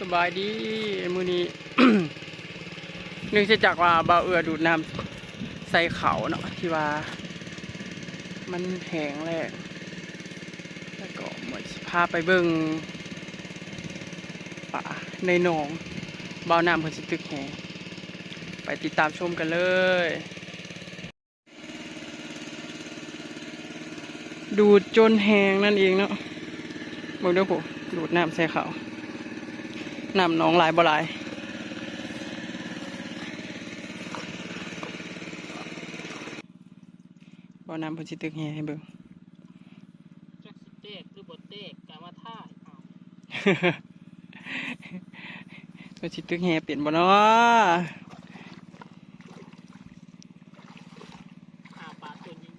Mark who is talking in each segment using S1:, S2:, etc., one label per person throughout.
S1: สบายดีมือนี้นื่องจากว่าบ่าเอือดูดน้ำใส่เขาเนาะที่ว่า มันแห้งแล้งแล้วก็เหมือนพาไปเบิ่งป่าในหนองบ่าน้ำเพิ่นสิตึกแหงไปติดตามชมกันเลย ดูดจนแห้งนั่นเองเนาะบิ่งด้อผู้ดูดน้ำใส่เขา น้ำหน้องหลายบ่หลายบ่น้ำเพิ่นสิตึกแห่ให้เบิ่ง
S2: จักสิเตกหรือบดเตกกะมาท่ายเอา
S1: เพิ่นสิตึกแห่เปลี่ยนบ่เนาะ
S2: หาปลาตัวนี้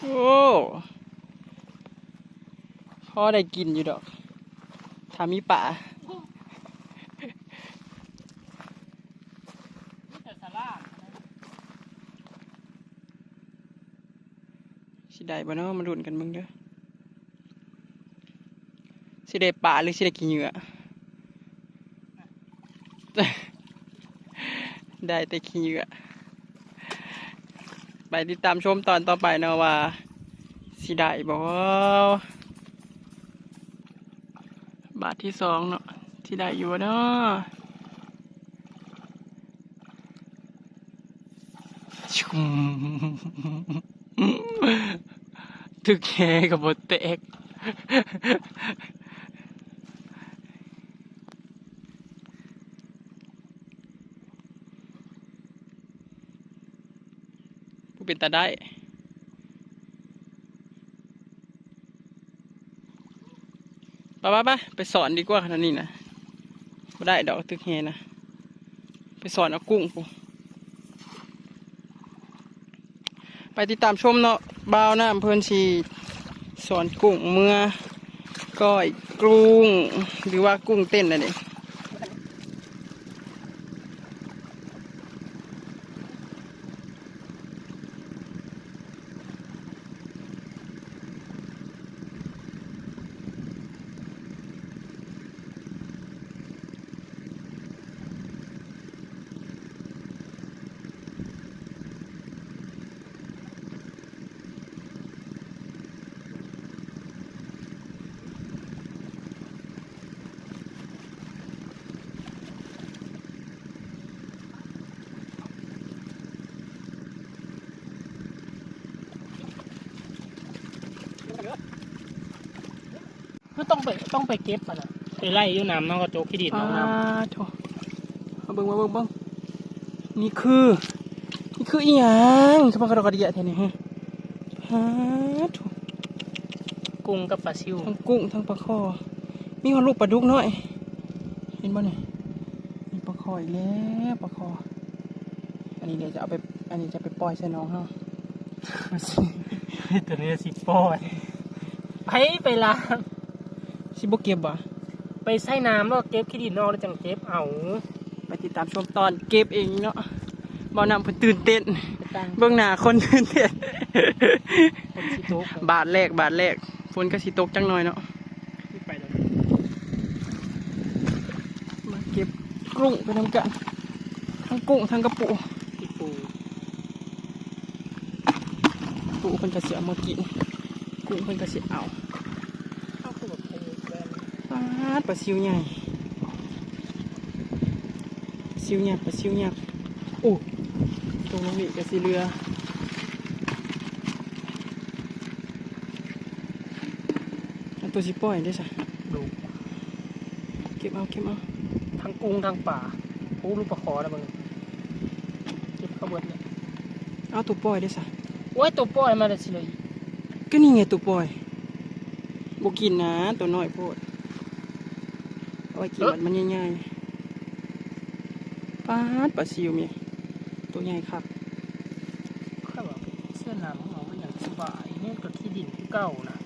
S1: โอ้ พ่อได้กินอยู่ดอกถ้ามีป่า
S2: นี่แต่สาลาดนะ
S1: สิได้บ่เนาะมาลุ้นกันมึงเด้อสิได้ป่าหรือสิได้กินเหยื่อได้แต่ขี้เหยื่อไปติดตามชมตอนต่อไปเนาะว่าสิได้บ่ บาทที่สองเนาะที่ได้อยู่เนาะชุมถึกแค่กับบทแตกผู้เป็นตาได้ ไปไปไปไปสอนดีกว่าขนาดนี้นะไม่ได้ดอกตึกเฮนะ ไปสอนเอากุ้งปูไปติดตามชมเนาะบ่าวน้ำเพื่อนชีสอนกุ้งเมื่อก้อยกุ้งหรือว่ากุ้งเต้นนั่นเอง
S2: ต้องไปต้องไปเก็บอะนะไปไล่อยูน้ำน้องกระโจกขี้ดินน้องน้
S1: โถมาเบิ่งมาเบิ่งเบิ่งนี่คือ นี่คืออีหยังคือปลากระดกกระเดียแท้นี่ฮะฮะโถำ
S2: กุ้งกับปลาซิว
S1: ทั้งกุ้งทั้งปลาคอมีคนลูกปลาดุกน้อย เห็นบ่เนี่ยมีปลาคออีกแล้วปลาคอ อันนี้เดี๋ยวจะเอาไป อันนี้จะไปปล่อยใส่น้องเฮา
S2: ตัวนี้สิปอยไปไปล้าง
S1: สิบ่เก็บบ่
S2: ไปใส่น้ำแล้วเก็บขี้ดินนอกแล้วจังเก็บเอา
S1: ไปติดตามชมตอนเก็บเองเนาะบ่นำเพิ่นตื่นเต้น
S2: ไปตั้ง
S1: เบื้องหน้าคนตื่นเต้น
S2: คนสิโต๊ะ
S1: บาทแรกบาทแรกฝนก็สิตกจังหน่อยเนาะ
S2: ที่ไปแล้ว
S1: มาเก็บกุ้งไปทำกัน ทั้งกุ้งทั้งกระปู
S2: ที่ปู
S1: ปูเพิ่นก็สิเอามากินกุ้งเพิ่นก็สิเอา
S2: เข้าคือแบบปูแบน
S1: ปาดปลาซิวใหญ่ซิวใหญ่ปลาซิวใหญ่โอ้ตรงนี้ก็สิเรืออันตัวสิปล่อยได้ซะ
S2: ดู
S1: เก็บเอาเก็บเอา
S2: ทั้งกุ้งทั้งป่าปูลูกปลาคอนะมึงเก็บเข้าเบิดเนี่ย
S1: เอาตัวปล่อยได้ซะ
S2: โอ้ยตัวปล่อยมาเลยสิเลย
S1: ก็นี่ไงตัวปล่อยบกินนะตัวน้อยโพดเอา ไว้กินมันมันใหญ่ๆปาดปลาซิวเมียตัวใหญ่ครับ
S2: เขาบอกเสื้อหนังของมันอย่างสบายนี่ก็ขี้ดินที่เก่านะ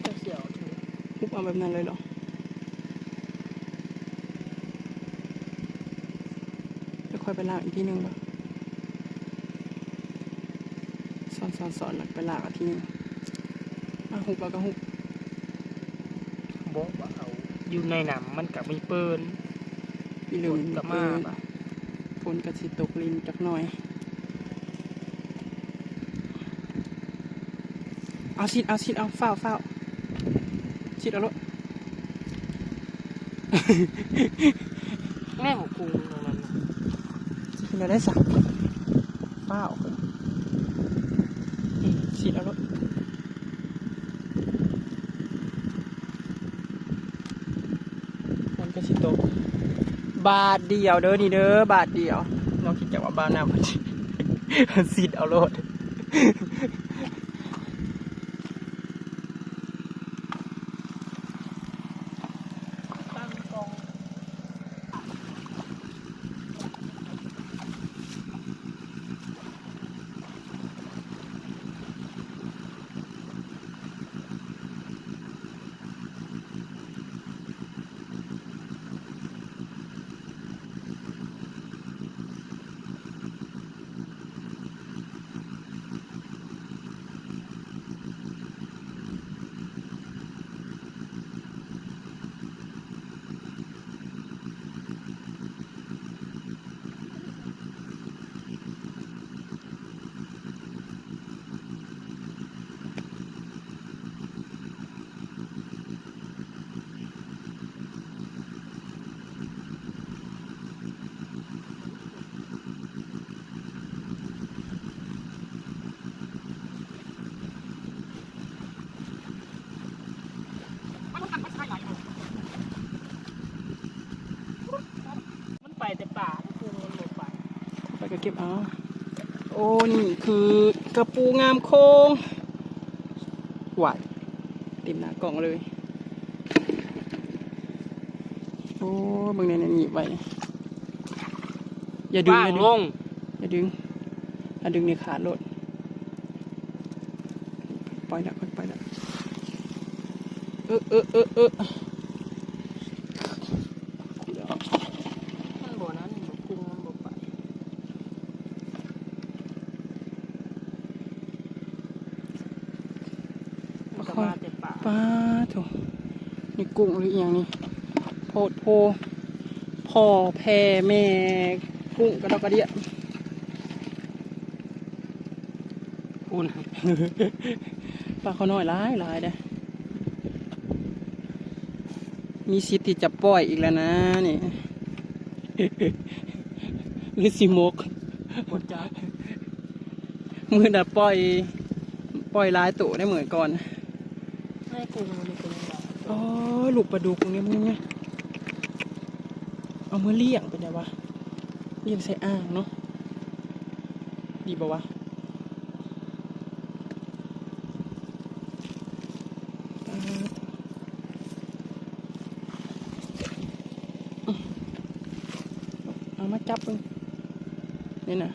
S2: เจ้าเสี่ยวถือ
S1: พุบเอาแบบนั้นเลยเหรอจะค่อยไปล้างอีกทีหนึงบ่สอนสอนสอนหลักไปหลากอาทีนึงอะหุบแล้วก็หุบ
S2: บอกว่าเอาอยู่ในน้ำมันกับมีเปิ้น
S1: อีเหลื
S2: ฝ
S1: ม
S2: นก็มา
S1: เปิด
S2: ปะ
S1: ฝนกระสิตกลินจักหน่อย เอาชิดเอาชิดเอาเฝ้าเฝ้าชิดเอารถ
S2: แม่ของกูตรงนั้นน่ะ
S1: ชิดเราได้สักเฝ้าอืมชิดเอารถฝนกระสิตก บาทเดียวเด้อนี่เด้อบาทเดียวน้องคิดจะว่าบ้านน้ำมันสิเอาโลด
S2: ตั้งกอง มันไปแต่ป่ากูมันหลบไป
S1: ไปก็ เก็บเอา โอ้นี่คือกระปูงามโค้งหวานเต็มหน้ากล่องเลย โอ้เบิ่งในนั้นหนีบไว้อย่าดึง
S2: ว่าง
S1: อย่า
S2: ล
S1: ดึง
S2: ง
S1: อย่าดึงอย่าดึงในขาดรถปล่อยละปล่อยละเออเออเออเออเดี๋ยว
S2: มันบ่นั้นบ่กุ้งมันบ่ไปมันก็มาแต่ป่า
S1: ป้าโถนี่กุ้งหรืออหย่างนี่โพดโพพ่อแพ่แม่กุ้งกระดอกกระเดีย
S2: อุ่น
S1: ปลาเขาน้อยร้ายร้ายเด้อมีสิทธิ์ที่จะปล่อยอีกแล้วนะนี่หรือสิมก
S2: บดจัก
S1: มือน่ะปล่อย ปล่อยหลายตัวได้เหมือนก่อน
S2: ให้กุ้งมันนี่กุ้งบ่
S1: อ๋อลูกปลาดุกตรงนี้มึงเนี่ยเอามือเลี้ยงเป็นไงวะเลี้ยงใส่อ่างเนาะดีปะวะเอามาจับมึงนี่นะ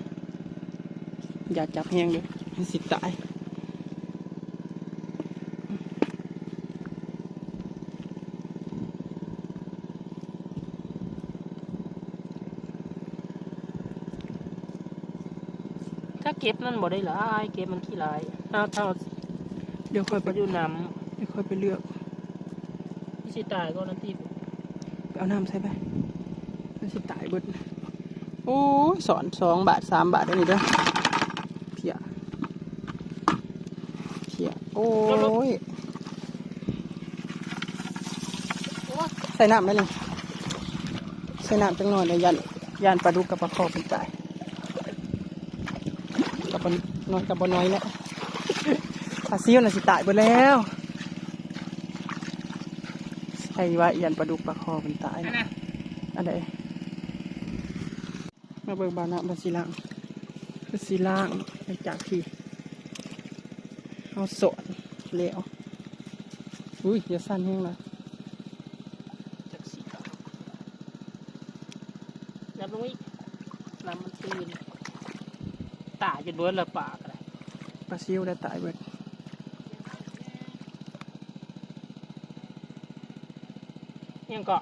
S1: อย่าจับแห้งเลยมันสิตาย
S2: ถ้าเก็บมันบ่ได้หลายเก็บมันขี้หลายถ้าถ้า
S1: เดี๋ยวค่อยไป
S2: ไปอยู่น้
S1: เดี๋ยวค่อยไปเลือกำ
S2: ที่สิตายก็นั่นที่
S1: ไปเอาน้ำใส่ไปมันสิตายเบิดโอ้ยสอนสองบาทสามบาทได้นี่เด้อเพียเพียโอ้ยใส่น้ำได้นี่ใส่น้ำจังหน่อยเลยยันยันปลาดุกกับปลาคอเป็นตายกับปลา น้อยกับปลาน้อยแล้วปลาซิวน่ะสิตายไปแล้วใส่ว่ายันปลาดุกปลาคอเป็นตาย
S2: อัน
S1: นะ
S2: นั้น
S1: อันใดมาเบิกบานะบาสีล่างบาสีล่างไปจากที่เอาสอนแล้วอุ้ยอย่าสั้นแห้งละ
S2: กินบิร์ดละปากเลย
S1: ปลาซิวได้ตายเบิด
S2: ยังเกาะ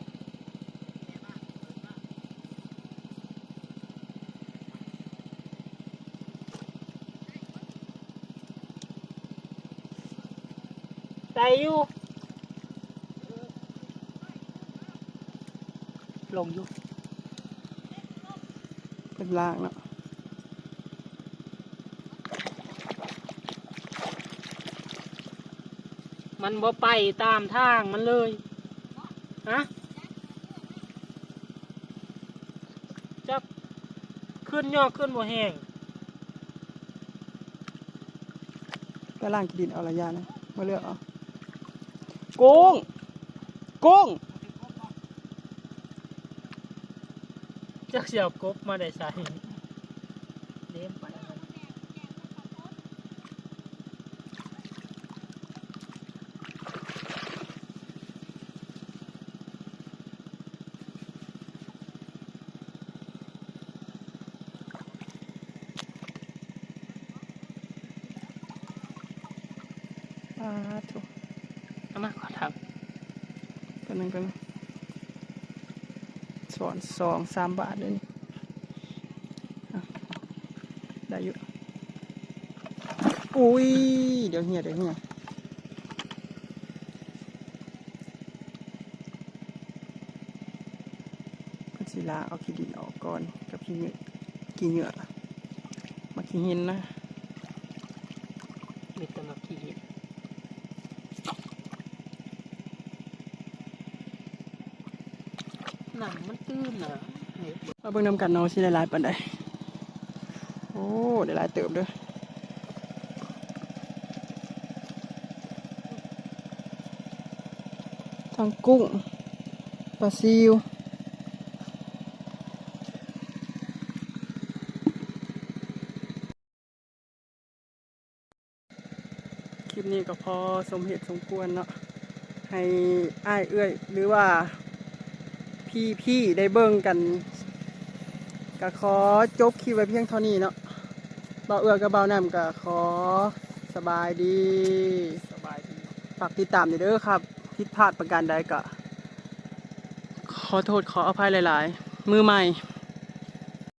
S2: ตายอยู่ลงอยู่
S1: เป็นลางแล้ว
S2: มันบ่ไปตามทางมันเลยฮะจักขึ้นยอกขึ้นบ่แห้ง
S1: ไปล่างกินดินเอาระยะนะมาเลือกเอากุ้งกุ้ง
S2: จักเสียวกบมาได้ใส่เลี้ยมไปา
S1: ถูก
S2: เอามาขอท
S1: กันนึงกันงสอนสองสามบาทเลยนี่อะได้อยู่อุ้ย เดี๋ยวเหี่ยเดี๋ยวเหี่ยพัชิลาเอาขี้ดินออกก่อน กับขี้เหงื่อขี้เหงื่อมาขี้หินนะำ
S2: มีแต่มาขี้เห็นห นังมันตื้นนะเนี่ย
S1: มาเบิ่งนำกันเนาะสิได้หลายปานใดโอ้ได้หลายเติบเด้อทั้งกุ้งปลาซิวคลิปนี้ก็พอสมเหตุสมควรเนาะให้อ้ายเอื้อยหรือว่า พี่พี่ๆได้เบิ่งกันก็ขอจบคลิปไว้เพียงเท่านี้เนาะเบาเอือกับเบาน้ำก็ขอสบายดี
S2: สบายดี
S1: ฝากติดตามเด้อครับผิดพลาดประการใดก็ขอโทษขออภัยหลาย ๆ มือใหม่